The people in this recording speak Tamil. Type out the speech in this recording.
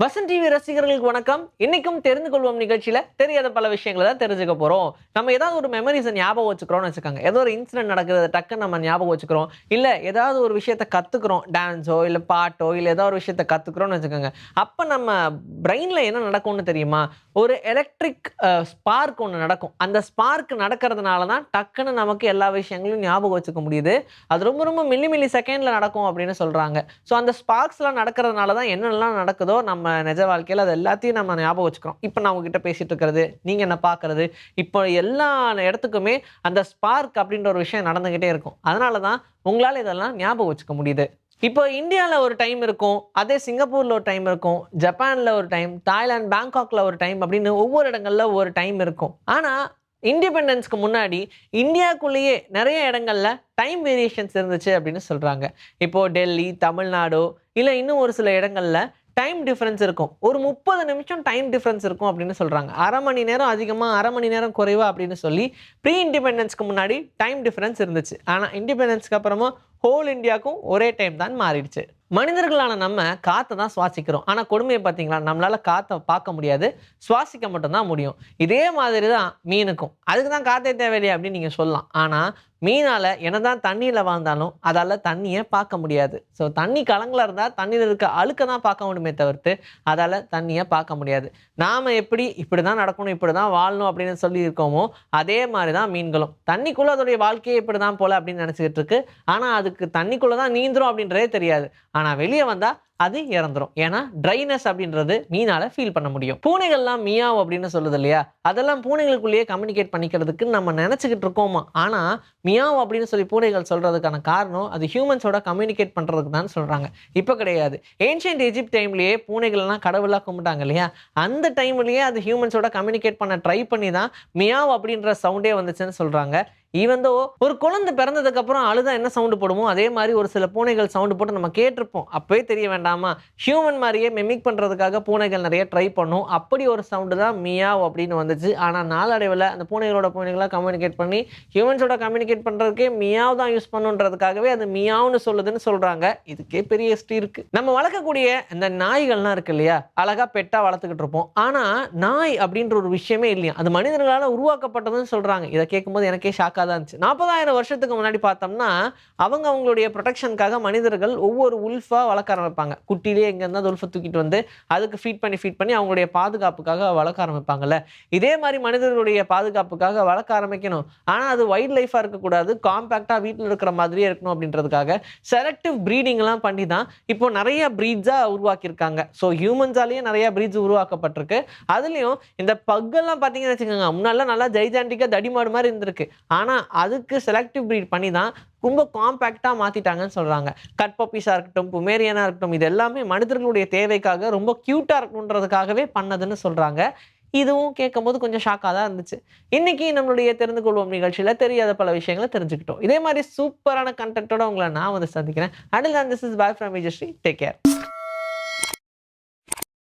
வசன் டிவி ரசிகர்களுக்கு வணக்கம். இன்னைக்கும் தெரிந்து கொள்வோம் நிகழ்ச்சியில தெரியாத பல விஷயங்களை தான் தெரிஞ்சுக்க போறோம். நம்ம ஏதாவது ஒரு மெமரிஸை ஞாபகம் வச்சுக்கிறோம்னு வச்சுக்கோங்க. ஏதோ ஒரு இன்சிடென்ட் நடக்கிறது டக்குன்னு நம்ம ஞாபகம் வச்சுக்கிறோம். இல்ல ஏதாவது ஒரு விஷயத்த கத்துக்கிறோம். டான்ஸோ இல்ல பாட்டோ இல்ல ஏதாவது ஒரு விஷயத்த கத்துக்கிறோம்னு வச்சுக்கோங்க. அப்ப நம்ம பிரெயின்ல என்ன நடக்கும்னு தெரியுமா? ஒரு எலக்ட்ரிக் ஸ்பார்க் ஒன்று நடக்கும். அந்த ஸ்பார்க் நடக்கிறதுனால தான் டக்குன்னு நமக்கு எல்லா விஷயங்களையும் ஞாபகம் வச்சுக்க முடியுது. அது ரொம்ப ரொம்ப மில்லி மில்லி செகண்ட்ல நடக்கும் அப்படின்னு சொல்றாங்க. ஸோ அந்த ஸ்பார்க்ஸ்லாம் நடக்கிறதுனால தான் என்னென்னலாம் நடக்குதோ நம்ம நம்ம நிஜ வாழ்க்கையில் அது எல்லாத்தையும் நம்ம ஞாபகம் வச்சுக்கிறோம். இப்போ நான் உங்ககிட்ட பேசிகிட்டு இருக்கிறது நீங்கள் என்ன பார்க்கறது இப்போ எல்லா இடத்துக்குமே அந்த ஸ்பார்க் அப்படின்ற ஒரு விஷயம் நடந்துக்கிட்டே இருக்கும். அதனால தான் உங்களால் இதெல்லாம் ஞாபகம் வச்சுக்க முடியுது. இப்போ இந்தியாவில் ஒரு டைம் இருக்கும் அதே சிங்கப்பூரில் ஒரு டைம் இருக்கும் ஜப்பானில் ஒரு டைம் தாய்லாந்து பேங்காக்ல ஒரு டைம் அப்படின்னு ஒவ்வொரு இடங்கள்ல ஒரு டைம் இருக்கும். ஆனால் இண்டிபெண்டன்ஸ்க்கு முன்னாடி இந்தியாக்குள்ளேயே நிறைய இடங்களில் டைம் வேரியேஷன்ஸ் இருந்துச்சு அப்படின்னு சொல்கிறாங்க இப்போது டெல்லி தமிழ்நாடு இல்லை இன்னும் ஒரு சில இடங்களில் டைம் டிஃப்ரென்ஸ் இருக்கும். ஒரு முப்பது நிமிஷம் டைம் டிஃப்ரென்ஸ் இருக்கும் அப்படின்னு சொல்கிறாங்க அரை மணி நேரம் அதிகமாக அரை மணி நேரம் குறைவா அப்படின்னு சொல்லி ப்ரீ இண்டிபெண்டன்ஸ்க்கு முன்னாடி டைம் டிஃப்ரென்ஸ் இருந்துச்சு. ஆனால் இண்டிபெண்டன்ஸ்க்கு அப்புறமா ஹோல் இந்தியாவுக்கும் ஒரே டைம் தான் மாறிடுச்சு. மனிதர்களான நம்ம காற்றை தான் சுவாசிக்கிறோம். ஆனால் கொடுமையை பார்த்தீங்களா நம்மளால் காற்றை பார்க்க முடியாது. சுவாசிக்க மட்டும்தான் முடியும். இதே மாதிரி தான் மீனுக்கும். அதுக்கு தான் காற்றே தேவையில்லை அப்படின்னு நீங்கள் சொல்லலாம். ஆனால் மீனால் என்ன தான் தண்ணியில் வாழ்ந்தாலும் அதால் தண்ணியை பார்க்க முடியாது. ஸோ தண்ணி கலங்களாக இருந்தால் தண்ணியில் இருக்க அழுக்க தான் பார்க்க முடியுமே தவிர்த்து அதால் தண்ணியை பார்க்க முடியாது. நாம் எப்படி இப்படி தான் நடக்கணும் இப்படி தான் வாழணும் அப்படின்னு சொல்லி இருக்கோமோ அதே மாதிரி தான் மீன்களும். தண்ணிக்குள்ளே அதோடைய வாழ்க்கையே இப்படி தான் போல் அப்படின்னு நினச்சிக்கிட்டு இருக்கு. ஆனால் அதுக்கு தண்ணிக்குள்ளே தான் நீந்துரும் அப்படின்றதே தெரியாது. ஆனால் வெளியே வந்தால் அது இறந்துரும். ஏன்னா ட்ரைனஸ் அப்படின்றது மீனால ஃபீல் பண்ண முடியும். பூனைகள்லாம் மியாவ் அப்படின்னு சொல்லுது இல்லையா? அதெல்லாம் பூனைகளுக்குள்ளேயே கம்யூனிகேட் பண்ணிக்கிறதுக்கு நம்ம நினச்சிக்கிட்டு இருக்கோமா? ஆனால் மியாவ் அப்படின்னு சொல்லி பூனைகள் சொல்றதுக்கான காரணம் அது ஹியூமன்ஸோட கம்யூனிகேட் பண்ணுறதுக்கு தான் சொல்கிறாங்க இப்போ கிடையாது. ஏன்ஷியன்ட் எஜிப்ட் டைம்லேயே பூனைகள்லாம் கடவுளாக கும்பிட்டாங்க இல்லையா? அந்த டைம்லேயே அது ஹியூமன்ஸோட கம்யூனிகேட் பண்ண ட்ரை பண்ணி தான் மியாவ் அப்படின்ற சவுண்டே வந்துச்சுன்னு சொல்கிறாங்க ஈவந்தோ ஒரு குழந்தை பிறந்ததுக்கு அப்புறம் அழுதா என்ன சவுண்டு போடுமோ அதே மாதிரி ஒரு சில பூனைகள் சவுண்டு போட்டு நம்ம கேட்டிருப்போம். அப்பவே தெரிய வேண்டாம். ஹியூமன் மாதிரியே மெமிக் பண்ணுறதுக்காக பூனைகள் நிறைய ட்ரை பண்ணும். அப்படி ஒரு சவுண்டு தான் மியாவ் அப்படின்னு வந்துச்சு. ஆனால் நாளடைவில் அந்த பூனைகளோட பூனைகளாக கம்யூனிகேட் பண்ணி ஹியூமன்ஸோட கம்யூனிகேட் பண்ணுறதுக்கே மியாவ் தான் யூஸ் பண்ணுன்றதுக்காகவே அது மியாவ்னு சொல்லுதுன்னு சொல்கிறாங்க இதுக்கே பெரிய ஹிஸ்ட்ரி இருக்கு. நம்ம வளர்க்கக்கூடிய இந்த நாய்கள்லாம் இருக்கு இல்லையா? அழகாக பெட்டாக வளர்த்துக்கிட்டு இருப்போம். ஆனால் நாய் அப்படின்ற ஒரு விஷயமே இல்லையா? அது மனிதர்களால் உருவாக்கப்பட்டதுன்னு சொல்கிறாங்க இதை கேட்கும்போது எனக்கே ஷாக்காக தான் இருந்துச்சு. நாற்பதாயிரம் வருஷத்துக்கு முன்னாடி பார்த்தோம்னா அவங்க அவங்களுடைய ப்ரொடெக்ஷனுக்காக மனிதர்கள் ஒவ்வொரு உல்ஃபாக வளர்க்க ஆரம்பிப்பாங்க. குட்டிலேயே எங்கே இருந்தால் உல்ஃபை தூக்கிட்டு வந்து அதுக்கு ஃபீட் பண்ணி ஃபீட் பண்ணி அவங்களுடைய பாதுகாப்புக்காக வளர்க்க ஆரம்பிப்பாங்கல்ல. இதே மாதிரி மனிதர்களுடைய பாதுகாப்புக்காக வளர்க்க ஆரம்பிக்கணும். ஆனால் அது வைல்ட் லைஃபாக இருக்கக்கூடாது. காம்பேக்டாக வீட்டில் இருக்கிற மாதிரியே இருக்கணும் அப்படின்றதுக்காக செலக்டிவ் ப்ரீடிங்லாம் பண்ணி தான் இப்போ நிறைய ப்ரீட்ஸாக உருவாக்கியிருக்காங்க. ஸோ ஹியூமன்ஸாலேயே நிறைய ப்ரீட்ஸ் உருவாக்கப்பட்டிருக்கு. அதுலேயும் இந்த பக்கெல்லாம் பார்த்தீங்கன்னு வச்சுக்கோங்க முன்னாடிலாம் நல்லா ஜெய்ஜாண்டிக்காக தடிமாடு மாதிரி இருந்திருக்கு. ஆனால் அதுக்கு செலக்டிவ் ப்ரீட் பண்ணி தான் ரொம்ப காம்பேக்டாக மாற்றிட்டாங்கன்னு சொல்கிறாங்க கட் பப்பீஸாக இருக்கட்டும் புமேரியனாக இருக்கட்டும் இது எல்லாமே மனிதர்களுடைய தேவைக்காக ரொம்ப க்யூட்டாக இருக்கணுன்றதுக்காகவே பண்ணதுன்னு சொல்கிறாங்க இதுவும் கேட்கும்போது கொஞ்சம் ஷாக்காக தான் இருந்துச்சு. இன்னைக்கு நம்மளுடைய தெரிந்து கொள்வோம் நிகழ்ச்சியில் தெரியாத பல விஷயங்களை தெரிஞ்சுக்கிட்டோம். இதே மாதிரி சூப்பரான கண்டென்ட்டோட உங்களை நான் வந்து சந்திக்கிறேன். Adil this is boy from Vijayasri take care